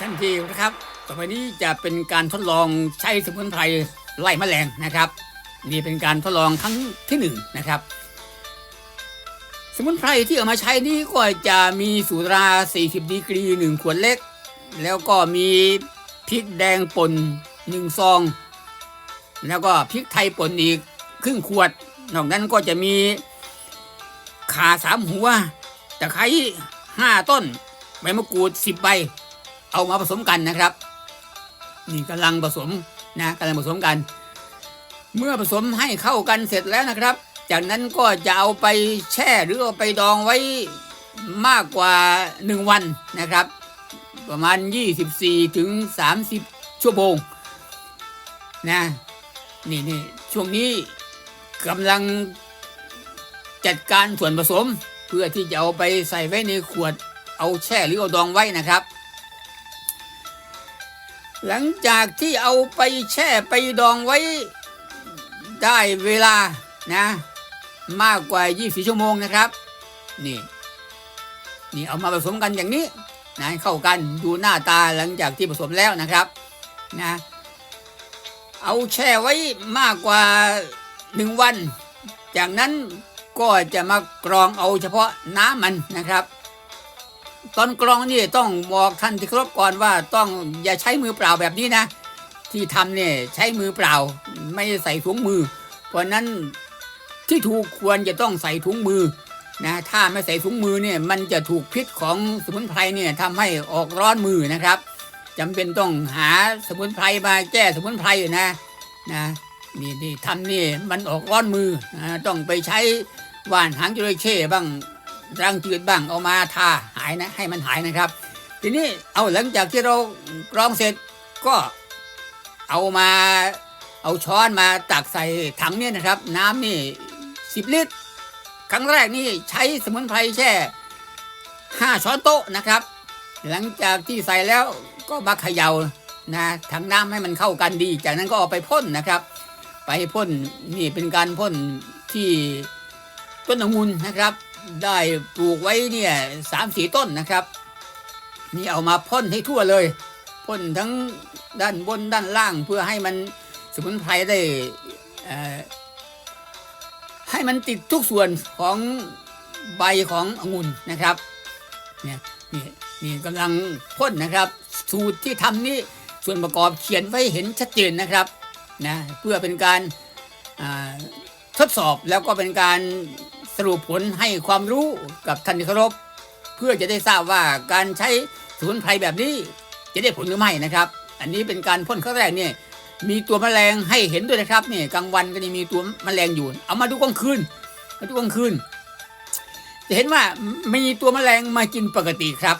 ทันทีนะครับ ต่อไปนี้จะเป็นการทดลองใช้สมุนไพรไล่แมลงนะครับนี่เป็นการทดลองครั้งที่หนึ่งนะครับ สมุนไพรที่เอามาใช้นี่ก็จะมีสุรา 40 ดีกรี 1 ขวดเล็ก แล้วก็มีพริกแดงป่น1ซอง แล้วก็พริกไทยป่นอีกครึ่งขวด นอกนั้นก็จะมีข่าสามหัวตะไคร้ห้าต้น ใบมะกรูดสิบใบ เอามาผสมกันนะครับ นี่กำลังผสมนะกำลังผสมกัน เมื่อผสมให้เข้ากันเสร็จแล้วนะครับ จากนั้นก็จะเอาไปแช่หรือเอาไปดองไว้มากกว่า 1 วันนะครับ ประมาณ 24ถึง30 ชั่วโมงนะนี่นี่ช่วงนี้กำลังจัดการส่วนผสม เพื่อที่จะเอาไปใส่ไว้ในขวดเอาแช่หรือเอาดองไว้นะครับ หลังจากที่เอาไปแช่ไปดองไว้ได้เวลานะ มากกว่า 24 ชั่วโมงนะครับ นี่นี่เอามาผสมกันอย่างนี้นะเข้ากันดูหน้าตาหลังจากที่ผสมแล้วนะครับนะเอาแช่ไว้มากกว่า 1 วัน จากนั้นก็จะมากรองเอาเฉพาะน้ำมันนะครับ ตอนกรองนี่ต้องบอกท่านที่เคารพก่อนว่าต้องอย่าใช้มือเปล่าแบบนี้นะ ที่ทำเนี่ยใช้มือเปล่า ไม่ใส่ถุงมือ เพราะนั้นที่ถูกควรจะต้องใส่ถุงมือนะถ้าไม่ใส่ถุงมือเนี่ยมันจะถูกพิษของสมุนไพรเนี่ยทำให้ออกร้อนมือนะครับจำเป็นต้องหาสมุนไพรมาแก้สมุนไพรนะนะนี่นี่ทำนี่มันออกร้อนมือนะต้องไปใช้ว่านหางจระเข้บ้าง รังจืดบ้างเอามาทาหายนะให้มันหายนะครับ ทีนี้เอาหลังจากที่เรากรองเสร็จก็เอามาเอาช้อนมาตักใส่ถังเนี่ยนะครับ น้ำนี่สิบลิตร ครั้งแรกนี่ใช้สมุนไพรแช่ห้าช้อนโต๊ะนะครับ หลังจากที่ใส่แล้วก็มาเขย่านะถังน้ำให้มันเข้ากันดี จากนั้นก็เอาไปพ่นนะครับ ไปพ่นนี่เป็นการพ่นที่ต้นองุ่นนะครับ ได้ปลูกไว้เนี่ยสามสี่ต้นนะครับ นี่เอามาพ่นให้ทั่วเลยพ่นทั้งด้านบนด้านล่างเพื่อให้มันสมุนไพรได้ให้มันติดทุกส่วนของใบขององุ่นนะครับเนี่ยนี่นี่กำลังพ่นนะครับ สูตรที่ทำนี่ส่วนประกอบเขียนไว้เห็นชัดเจนนะครับนะเพื่อเป็นการทดสอบแล้วก็เป็นการ สรุปผลให้ความรู้กับท่านที่เคารพเพื่อจะได้ทราบว่าการใช้สมุนไพรแบบนี้จะได้ผลหรือไม่นะครับ อันนี้เป็นการพ่นครั้งแรกเนี่ยมีตัวแมลงให้เห็นด้วยนะครับเนี่ยกลางวันก็จะมีตัวแมลงอยู่ เอามาดูกลางคืนมาดูกลางคืน จะเห็นว่ามีตัวแมลงมากินปกติครับ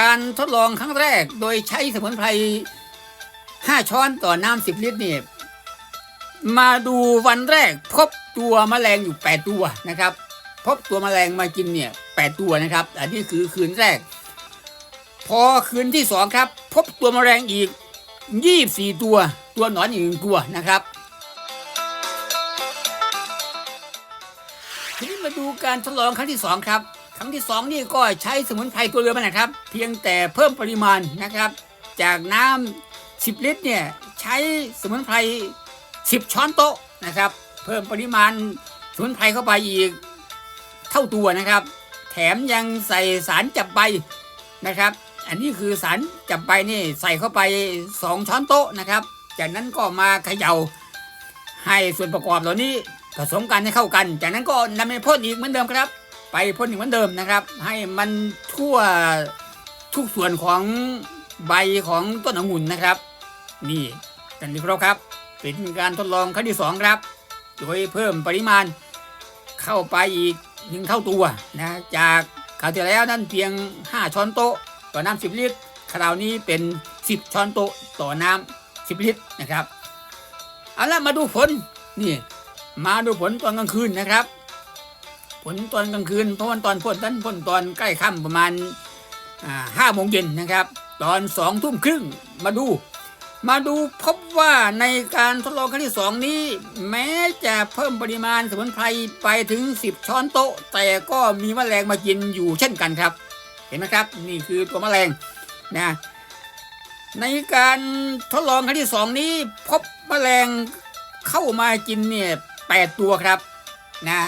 การทดลองครั้งแรกโดยใช้สมุนไพร5ช้อนต่อน้ำ10 ลิตรเนี่ย มาดูวันแรกพบตัวแมลงอยู่ 8 ตัวนะครับ พบตัวแมลงมากินเนี่ยแปดตัวนะครับ อันนี้คือคืนแรก พอคืนที่สองครับ พบตัวแมลงอีกยี่สี่ตัว ตัวหนอนอีกหนึ่งตัวนะครับทีนี้มาดูการทดลองครั้งที่สองครับ ครั้งที่สองนี่ก็ใช้สมุนไพรตัวเรือมันะครับ เพียงแต่เพิ่มปริมาณนะครับ จากน้ำ10 ลิตรเนี่ยใช้สมุนไพร 10 ช้อนโต๊ะนะครับ เพิ่มปริมาณสมุนไพรเข้าไปอีกเท่าตัวนะครับ แถมยังใส่สารจับใบนะครับ อันนี้คือสารจับใบนี่ใส่เข้าไป 2 ช้อนโต๊ะนะครับ จากนั้นก็มาเขย่าให้ส่วนประกอบเหล่านี้ผสมกันให้เข้ากัน จากนั้นก็นำไปพ่นอีกเหมือนเดิมครับ ไปพ่นอีกเหมือนเดิมนะครับ ให้มันทั่วทุกส่วนของใบของต้นองุ่นนะครับ นี่กันดีครับครับ เป็นการทดลองครั้งที่สองครับ โดยเพิ่มปริมาณเข้าไปอีกหนึ่งเท่าตัวนะจากคราวที่แล้วนั่นเพียง 5 ช้อนโต๊ะ ต่อน้ำ10 ลิตรคราวนี้เป็น 10 ช้อนโต๊ะต่อน้ำ10 ลิตรนะครับเอาละมาดูผลนี่มาดูผลตอนกลางคืนนะครับ ผลตอนกลางคืนเพราะวันตอนพ่นนั้นพ่นตอนใกล้ค่ำประมาณห้าโมงเย็นนะครับ ตอนสองทุ่มครึ่งมาดู มาดูพบว่าในการทดลองครั้งที่สองนี้ แม้จะเพิ่มปริมาณสมุนไพรไปถึง 10 ช้อนโต๊ะ แต่ก็มีแมลงมากินอยู่เช่นกันครับ เห็นไหมครับ นี่คือตัวแมลงนะในการทดลองครั้งที่สองนี้ พบแมลงเข้ามากินเนี่ยแปดตัวครับนะ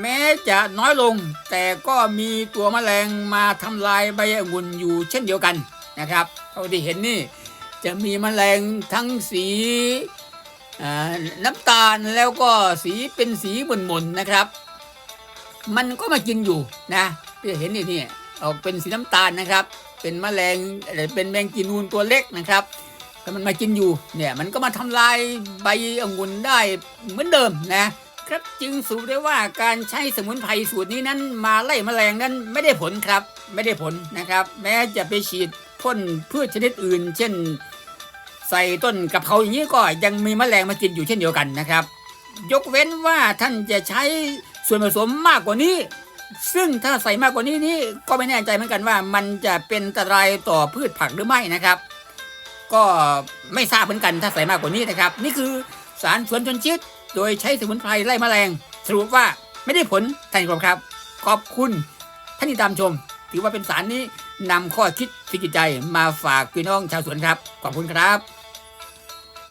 แม้จะน้อยลง แต่ก็มีตัวแมลงมาทำลายใบองุ่นอยู่เช่นเดียวกันนะครับเท่าที่เห็นนี่ จะมีแมลงทั้งสีน้ำตาลแล้วก็สีเป็นสีหม่นๆนะครับ มันก็มากินอยู่นะเห็นนี่นี่ออกเป็นสีน้ำตาลนะครับ เป็นแมลงเป็นแมงกีนูนตัวเล็กนะครับแต่มันมากินอยู่เนี่ยมันก็มาทำลายใบองุ่นได้เหมือนเดิมนะครับจึงสรุปได้ว่าการใช้สมุนไพรสูตรนี้นั้นมาไล่แมลงนั้นไม่ได้ผลครับ ไม่ได้ผลนะครับ แม้จะไปฉีดพ่นพืชชนิดอื่น เช่น ใส่ต้นกะเพราอย่างนี้ก็ยังมีแมลงมากินอยู่เช่นเดียวกันนะครับ ยกเว้นว่าท่านจะใช้ส่วนผสมมากกว่านี้ ซึ่งถ้าใส่มากกว่านี้นี่ก็ไม่แน่ใจเหมือนกันว่า มันจะเป็นอันตรายต่อพืชผักหรือไม่นะครับ ก็ไม่ทราบเหมือนกันถ้าใส่มากกว่านี้นะครับ นี่คือสารสวนชนชิดโดยใช้สมุนไพรไล่แมลงสรุปว่าไม่ได้ผลท่านผู้ชมครับ ขอบคุณท่านที่ตามชม ถือว่าเป็นสารนี้นำข้อคิดฟิกิจใจมาฝากพี่น้องชาวสวนครับ ขอบคุณครับ